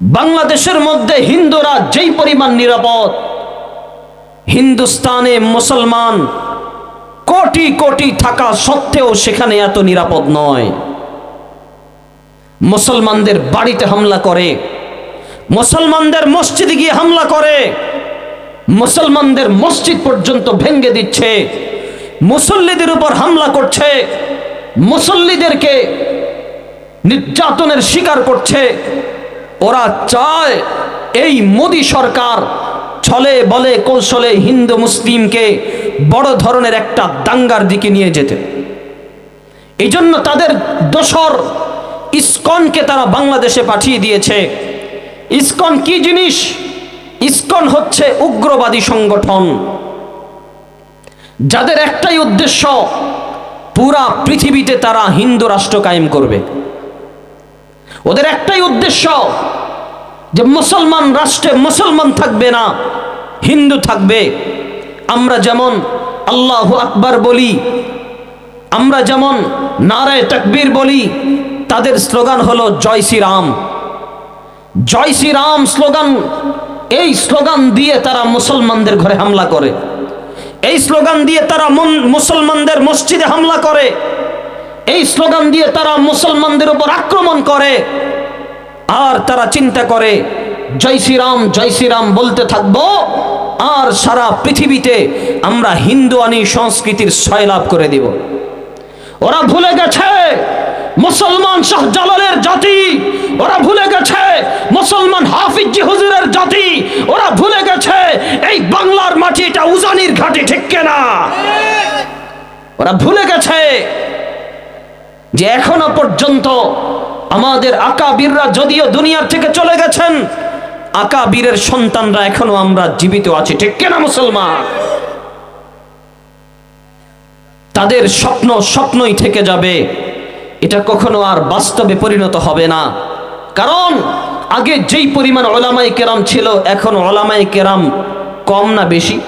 বাংলাদেশের মধ্যে হিন্দুরা যেই পরিমাণ নিরাপদ, হিন্দুস্তানে মুসলমান কোটি কোটি থাকা সত্ত্বেও সেখানে এত নিরাপদ নয়। মুসলমানদের বাড়িতে হামলা করে, মুসলমানদের মসজিদে গিয়ে হামলা করে, মুসলমানদের মসজিদ পর্যন্ত ভেঙ্গে দিচ্ছে, মুসল্লিদের উপর হামলা করছে, মুসল্লিদেরকে নির্যাতনের শিকার করছে ওরা চায় এই মোদী সরকার ছলে বলে কৌশলে হিন্দু মুসলিমকে বড় ধরনের একটা দাঙ্গার দিকে নিয়ে যেতে। এই জন্য তাদের দোসর ইস্কনকে তারা বাংলাদেশে পাঠিয়ে দিয়েছে। ইস্কন কি জিনিস? ইস্কন হচ্ছে উগ্রবাদী সংগঠন। যাদের একটাই উদ্দেশ্য, পুরা পৃথিবীতে তারা হিন্দু রাষ্ট্র কায়েম করবে। ওদের একটাই উদ্দেশ্য যে মুসলমান রাষ্ট্রে মুসলমান থাকবে না, হিন্দু থাকবে। আমরা যেমন আল্লাহ আকবার বলি, আমরা যেমন নারায় তকবীর বলি, তাদের স্লোগান হলো জয় শ্রীরাম। জয় শ্রীরাম স্লোগান, এই স্লোগান দিয়ে তারা মুসলমানদের ঘরে হামলা করে। এই স্লোগান দিয়ে তারা মন- মুসলমানদের মসজিদে হামলা করে। এই স্লোগান দিয়ে তারা মুসলমানদের উপর আক্রমণ করে। আর তারা চিন্তা করে, জয় শ্রীরাম জয় শ্রীরাম বলতে থাকব। আর সারা পৃথিবীতে আমরা হিন্দু আনি সংস্কৃতির সয়লাভ করে দিব। ওরা ভুলে গেছে, মুসলমান শাহজালালের জাতি। ওরা ভুলে গেছে, মুসলমান হাফিজি হুজুরের জাতি। ওরা ভুলে গেছে, এই বাংলার মাটি এটা উজানির ঘাটি, ঠিক কেনা? ওরা ভুলে গেছে যে এখনও পর্যন্ত আমাদের আকাবীররা যদিও দুনিয়ার থেকে চলে গেছেন, আকাবীরের সন্তানরা এখনও আমরা জীবিত আছি। ঠিক কেনা মুসলমান? তাদের স্বপ্ন স্বপ্নই থেকে যাবে। এটা কখনো আর বাস্তবে পরিণত হবে না। কারণ আগে যেই পরিমাণ ওলামাই কেরাম ছিল, এখন ওলামাই কেরাম কম না বেশি?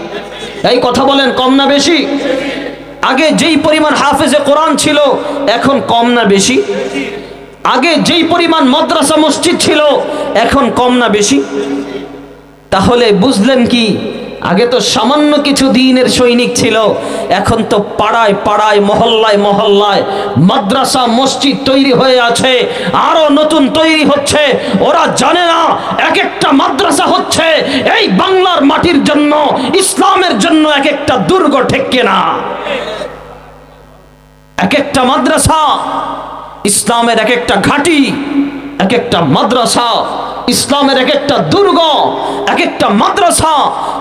এই কথা বলেন, কম না বেশি? আগে যেই পরিমাণ হাফেজে কোরআন ছিল, এখন কম না বেশি। আগে যেই পরিমাণ মাদ্রাসা মসজিদ ছিল, এখন কম না বেশি। তাহলে বুঝলেন কি, আগে তো সামান্য কিছু দিনের সৈনিক ছিল, এখন তো পাড়ায় পাড়ায়, মহল্লায় মহল্লায় মাদ্রাসা, মসজিদ তৈরি হয়ে আছে, আরও নতুন তৈরি হচ্ছে। ওরা জানে না, এক একটা মাদ্রাসা হচ্ছে এই বাংলার মাটির জন্য ইসলামের জন্য এক একটা দুর্গ ঠেকে না এক একটা মাদ্রাসা, ইসলামের এক একটা ঘাঁটি এক একটা মাদ্রাসা, ইসলামের এক একটা দুর্গ এক একটা মাদ্রাসা,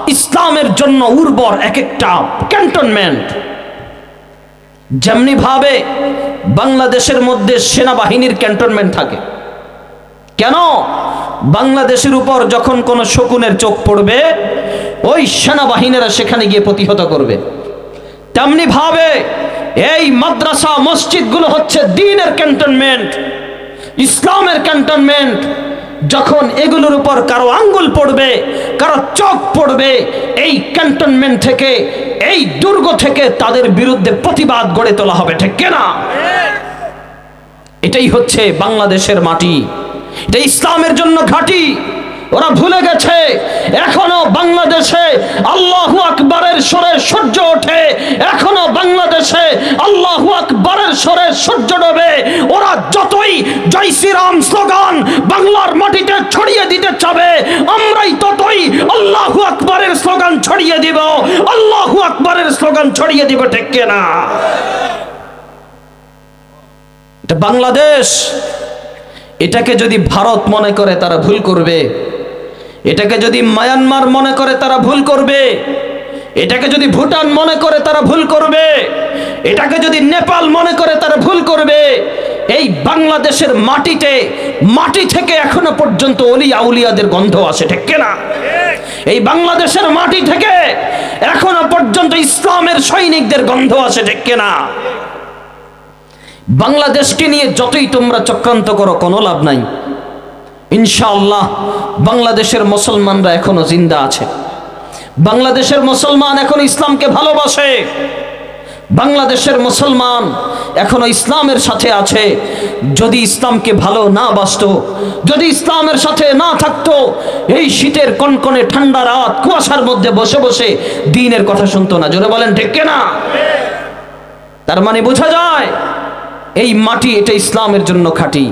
ইসলামের জন্য উর্বর এক একটা ক্যান্টনমেন্ট। যেমনি ভাবে বাংলাদেশের মধ্যে সেনাবাহিনীর ক্যান্টনমেন্ট থাকে। কেন? বাংলাদেশের উপর যখন কোনো শকুনের চোখ পড়বে, ওই সেনাবাহিনীরা সেখানে গিয়ে প্রতিহত করবে। তেমনি ভাবে এই মাদ্রাসা, মসজিদগুলো হচ্ছে দিনের ক্যান্টনমেন্ট, ইসলামের ক্যান্টনমেন্ট। যখন এগুলোর উপর কারও আঙ্গুল পড়বে, কারও চোখ পড়বে, এই ক্যান্টনমেন্ট থেকে, এই দুর্গ থেকে তাদের বিরুদ্ধে প্রতিবাদ গড়ে তোলা হবে, ঠিক কেনা? এটাই হচ্ছে বাংলাদেশের মাটি। এটা ইসলামের জন্য ঘাঁটি, ওরা ভুলে গেছে। এখনও বাংলাদেশে আল্লাহ আকবরের স্বরে সূর্য ওঠে। এখনও বাংলাদেশে আল্লাহ আকবরের স্বরে সূর্য ডোবে। ওরা যতই জয় শ্রীরাম স্লোগান বাংলার মাটিতে ছড়িয়ে দিতে চাবে, আমরাই ততই আল্লাহ আকবরের স্লোগান ছড়িয়ে দিব। আল্লাহ আকবরের স্লোগান ছড়িয়ে দিব, ঠিক না এটা বাংলাদেশ। এটাকে যদি ভারত মনে করে তারা ভুল করবে, এটাকে যদি মায়ানমার মনে করে তারা ভুল করবে, এটাকে যদি ভুটান মনে করে তারা ভুল করবে, এটাকে যদি নেপাল মনে করে তারা ভুল করবে, এই বাংলাদেশের মাটিতে, মাটি থেকে এখনও পর্যন্ত অলি আউলিয়াদের গন্ধ আসে, ঠিক না এই বাংলাদেশের মাটি থেকে এখনও পর্যন্ত ইসলামের সৈনিকদের গন্ধ আসে, ঠিক না বাংলাদেশকে নিয়ে যতই তোমরা চক্রান্ত করো, কোনো লাভ নাই। ইনশাআল্লাহ, বাংলাদেশের মুসলমানরা এখনও জিন্দা আছে। বাংলাদেশের মুসলমান এখন ইসলামকে ভালোবাসে। বাংলাদেশের মুসলমান এখনও ইসলামের সাথে আছে। যদি ইসলামকে ভালো না বাসত, যদি ইসলামের সাথে না থাকতো, এই শীতের কনকনে ঠান্ডা রাত কুয়াশার মধ্যে বসে বসে দিনের কথা শুনতো না। জোরে বলেন, ঠিক না তার মানে বোঝা যায় এই মাটি এটা ইসলামের জন্য খাঁটি।